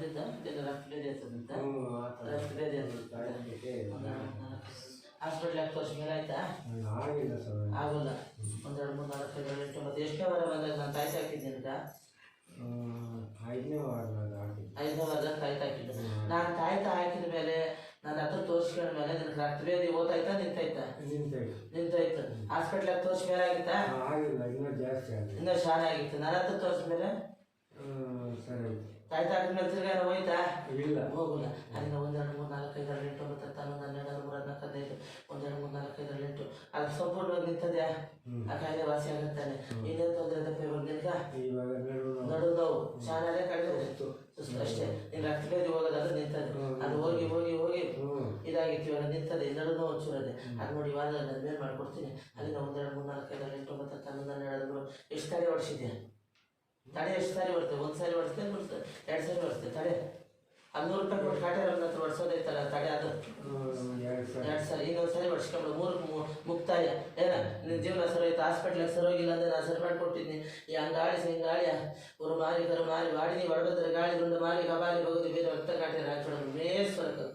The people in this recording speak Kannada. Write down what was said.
ಬಂದಿದ್ದ? ಇದೆಲ್ಲ ರಕ್ತ ಬೇದಿ ಆಗ್ತದಂತ ಹ್ಞೂ ಆ ಥರ ರಕ್ತ ಬೇದಿ ಆಗ್ತದೆ ಆಯ್ತಕ್ಕೆ ಹಾಸ್ಪಿಟ್ಲ್ ತೋರಿಸ್ ಮೇಲೆ ಆಯ್ತಾ? ಆಗಿಲ್ಲ ಒಂದೆರಡು ಮೂರು ನಾಲ್ಕು ಐದು ಎಂಟು ಮತ್ತೆ ಎಷ್ಟನೇ ವಾರ ಬಂದಾಗ ನಾನು ತಾಯಿ ಅಂತ? ಐದನೇ ವಾರದಾಗ ತಾಯ್ತು ಹಾಕಿದ್ದು. ನಾನು ತಾಯ್ತು ಹಾಕಿದ ಮೇಲೆ ನನ್ನ ಹತ್ರ ತೋರಿಸ್ಕೊಂಡ ಮೇಲೆ ನಿನಗೆ ರಕ್ತ ಬೇದಿ ಓದಾಯ್ತಾ ನಿಂತಾಯ್ತಾ? ನಿಂತಾಯ್ತು. ಹಾಸ್ಪಿಟ್ಲಾಗ ತೋರಿಸ್ ಮೇಲೆ ಆಗಿತ್ತಾ? ಇನ್ನೂ ಜಾಸ್ತಿ ಇನ್ನೂ ಶಾಲೆ ಆಗಿತ್ತು. ನನ್ನ ಹತ್ರ ತೋರಿಸ್ ಮೇಲೆ? ಹ್ಮ್, ಸರಿ ಆಯ್ತು. ಹಾಕಿದ ಮೇಲೆ ತಿರ್ಗಾ ಹೋಯ್ತಾ? ಇಲ್ಲ. ಹೋಗಲ್ಲ. ಅಲ್ಲಿಂದ ಒಂದೆರಡು ಮೂರು ನಾಲ್ಕು ಐದು ಎಂಟು ಹತ್ತು ಹನ್ನೊಂದು ಹನ್ನೆರಡು ಮೂರು ಹದಿನಾಲ್ಕು ಹದಿನೈದು ಒಂದೆರಡು ಮೂರು ನಾಲ್ಕು ಐದು ಆರು ಎಂಟು. ಅದು ಸಂಪೂರ್ಣವಾಗಿ ನಿಂತದೆ ಆ ಕಾಯಿಲೆ ವಾಸಿ ಆಗುತ್ತಾನೆ. ಇನ್ನೇನು ತೊಂದರೆ ತಪ್ಪಿ ಇವಾಗ ನಡು ನೋವು. ಶಾಲೆ ಕಡಿಮೆ ಸುಸ್ತು. ಅಷ್ಟೇ. ನೀನು ರಕ್ತ ಬೇದಿ ಹೋಗೋದಾದ್ರೆ ನಿಂತದೆ ಅದು ಹೋಗಿ ಹೋಗಿ ಹೋಗಿ. ಇದಾಗಿತ್ತು. ಇವಾಗ ನಿಂತದೆ. ನಡು ನೋವು ಚೂರದೆ. ಅದು ನೋಡಿ ಇವಾಗ ನಾನು ಮೇಲೆ ಮಾಡ್ಕೊಡ್ತೀನಿ. ಅಲ್ಲಿಂದ ಒಂದೆರಡು ಮೂರು ನಾಲ್ಕು ಐದು ಎಂಟು ಹತ್ತು ಹನ್ನೊಂದು ಹನ್ನೆರಡು ಹದಿಮೂರು. ಎಷ್ಟು ಕಡೆ ಹೊಡ್ಸಿದ್ಯಾ? ತಡೆ ಎಷ್ಟು ಸಾರಿ ಬರ್ತದೆ ಒಂದು ಸಾರಿ ಬರ್ತೇನೆ ಬರ್ತದೆ ಎರಡು ಸಾರಿ ಬರ್ತದೆ ತಡೆ. ಅದು ನೂರು ರೂಪಾಯಿ ಕೊಟ್ಟು ಕಾಟೆ ರನ್ನ ಹತ್ರ ಬಡಿಸೋದೈತಲ್ಲ ತಡೆ ಅದು. ಎರಡು ಸಾರಿ. ಈಗ ಸಾರಿ ಬಡಿಸ್ಕೊಂಡು ಮೂರು ಮುಕ್ತಾಯ. ಏನ ನಿನ್ನ ಜೀವನ ಸರೋಯ್ತು ಹಾಸ್ಪಿಟ್ಲಿಗೆ ಸರೋಗಿಲ್ಲ ಅಂದ್ರೆ ನಾನು ಸರಿ ಮಾಡಿಕೊಟ್ಟಿದ್ನಿ ಈ ಹಂಗಾಳಿ ಗಾಳಿಯ ಊರು ಮಾರಿ ಕರು ಮಾರಿ ವಾಡಿನಿ ಒಡಬದ್ರ ಗಾಳಿ ಗುಂಡು ಮಾರಿ ಕಬಾಲಿ ಬಗುದು ಬೇರೆ ಅಂತ ಕಾಟೆ ಹಾಕೊಂಡು ಮೇಸ್ ಹೊರಗೆ